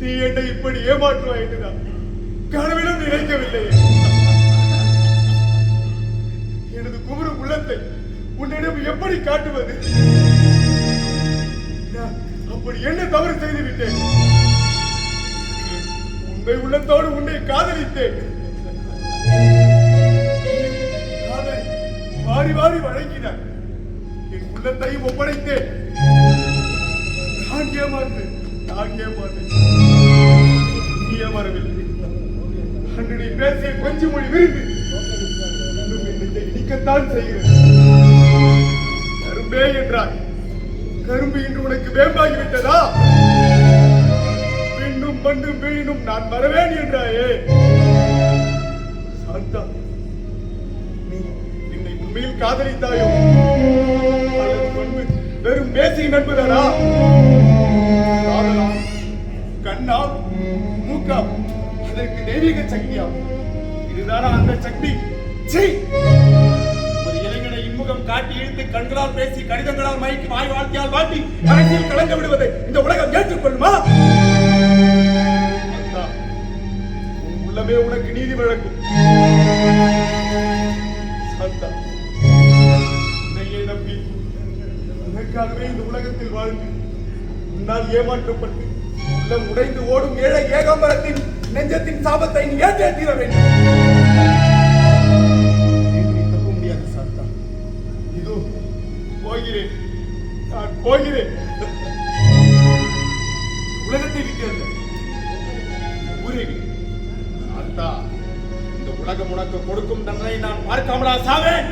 நீ என்னை இப்படி ஏமாற்றுவாய் என்றுதான் கனவிலும் நினைக்கவில்லை எனது குமரும் உள்ளத்தை உன்னிடம் எப்படி காட்டுவது? அப்படி என்ன தவறு செய்து விட்டேன் உண்மை உள்ளத்தோடு உன்னை காதலித்தேன். காதலை வாரி வாரி வழங்கினார். என் உள்ளத்தையும் ஒப்படைத்தேன். நான் ஏமாந்தேன் நான் ஏமாந்தேன் நீ ஏமாறவில்லை அன்று நீ பேசிய கொஞ்ச மொழி விருந்து. இன்னும் என்னை இடிக்கத்தான் செய்கிறேன் கரும்பே என்றாய் கரும்பு இன்று உனக்கு வேம்பாகி விட்டதா பெண்ணும் மண்ணும் வீணும் நான் வரவேன் என்றாயே. சாந்தா நீ என்னை உண்மையில் காதலித்தாயோ? அல்லது வெறும் பேசிய நண்பதானா காதலா கண்ணா மூக்கா? அதற்கு தெய்வீக சக்தியா? இதுதானா அந்த சக்தி? சீ காட்டி கண்களால் பேசி கடிதங்களால் மயக்கி வாய் வாழ்க்கையால் வாட்டி கடைசியில் கலங்க விடுவதை இந்த உலகம் ஏற்றுக்கொள்ளுமா? உள்ளமே உனக்கு நீதி வழங்கும். சாந்தா உன்னையே நம்பி உனக்காகவே இந்த உலகத்தில் வாழ்ந்து உன்னால் ஏமாற்றப்பட்டு உள்ளம் உடைந்து ஓடும் ஏழை ஏகாம்பரத்தின் நெஞ்சத்தின் சாபத்தை நீ ஏற்றே தீர வேண்டும். போகிறேன் உலகத்தை விட்டு அல்ல ஊரை விட்டு. இந்த உலகம் உனக்கு கொடுக்கும் தண்டனை நான் பார்க்காமலா சாவேன்